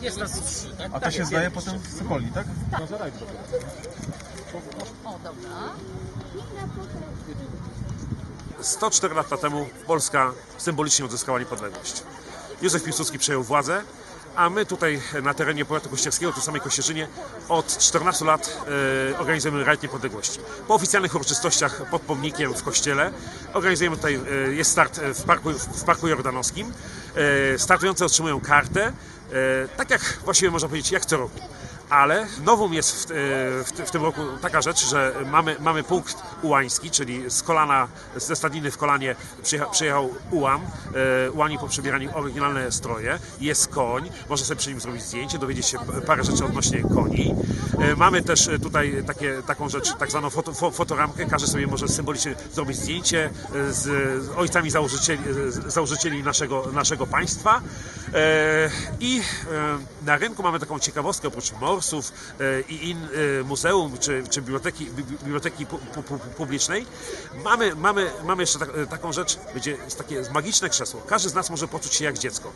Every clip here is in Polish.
Jest nas trzy, tak? A to się zdaje potem w Sokoli, tak? O, dobra. 104 lata temu Polska symbolicznie odzyskała niepodległość. Józef Piłsudski przejął władzę, a my tutaj na terenie powiatu kościerskiego, tu samej Kościerzynie, od 14 lat e, organizujemy Rajd Niepodległości. Po oficjalnych uroczystościach pod pomnikiem w kościele organizujemy tutaj, e, jest start e, w Parku, w parku Jordanowskim. Startujący otrzymują kartę, tak jak właściwie można powiedzieć, jak co roku. Ale nową jest w, e, w, w tym roku taka rzecz, że mamy, mamy punkt ułański, czyli z kolana, ze stadniny w kolanie przyjecha, przyjechał ułam. E, ułani poprzebierani oryginalne stroje. Jest koń, można sobie przy nim zrobić zdjęcie, dowiedzieć się parę rzeczy odnośnie koni. E, mamy też tutaj takie, taką rzecz, tak zwaną foto, fo, fotoramkę. Każdy sobie może symbolicznie zrobić zdjęcie z, z ojcami założycieli, założycieli naszego, naszego państwa. I na rynku mamy taką ciekawostkę, oprócz morsów e, i in, e, muzeum czy, czy biblioteki, bi- biblioteki pu, pu, pu, publicznej, mamy, mamy, mamy jeszcze tak, e, taką rzecz, będzie takie magiczne krzesło. Każdy z nas może poczuć się jak dziecko.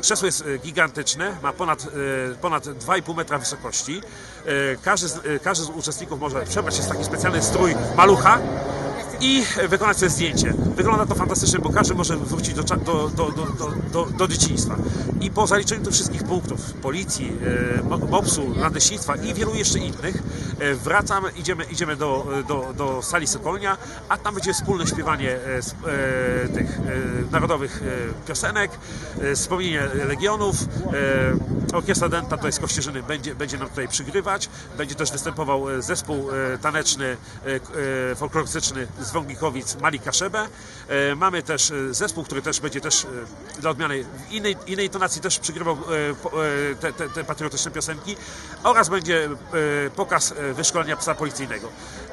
Krzesło jest gigantyczne, ma ponad, ponad 2,5 metra wysokości. Każdy z, każdy z uczestników może przebrać się w taki specjalny strój malucha i wykonać sobie zdjęcie. Wygląda to fantastycznie, bo każdy może wrócić do, do, do, do, do, dzieciństwa. I po zaliczeniu tych wszystkich punktów policji, e, mo- MOPS-u, nadleśnictwa i wielu jeszcze innych, e, wracamy, idziemy, idziemy do, do, do sali Sokolnia, a tam będzie wspólne śpiewanie e, e, tych narodowych piosenek, wspomnienie Legionów. Orkiestra Denta, to jest Kościerzyny, będzie, będzie nam tutaj przygrywać. Będzie też występował zespół taneczny, folklorystyczny z Wąglikowic, Mali Kaszebę. E, Mamy też e, zespół, który też będzie też e, dla odmiany w innej, innej tonacji też przygrywał te, te, te patriotyczne piosenki oraz będzie pokaz wyszkolenia psa policyjnego.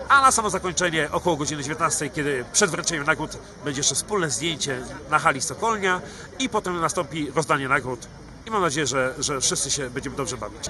A na samo zakończenie około godziny 19, kiedy przed wręczeniem nagród będzie jeszcze wspólne zdjęcie na hali Sokolnia i potem nastąpi rozdanie nagród i mam nadzieję, że, że wszyscy się będziemy dobrze bawić.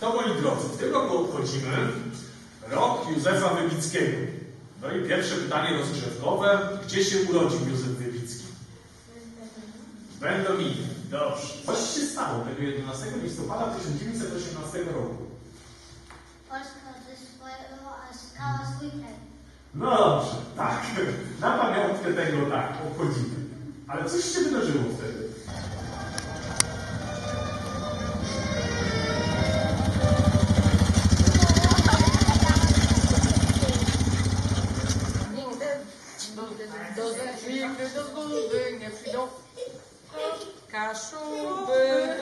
To moi drodzy, w tym roku obchodzimy rok Józefa Wybickiego. No i pierwsze pytanie rozgrzewkowe. Gdzie się urodził Józef Wybicki? W Będominie. Dobrze. Coś się stało tego 11 listopada 1918 roku. Polska zyskała, a skała swój kraj. No dobrze, tak. Na pamiątkę tego tak, obchodzimy. Ale coś się wydarzyło wtedy. Nigdy do zguby nie przyjdą kaszuby.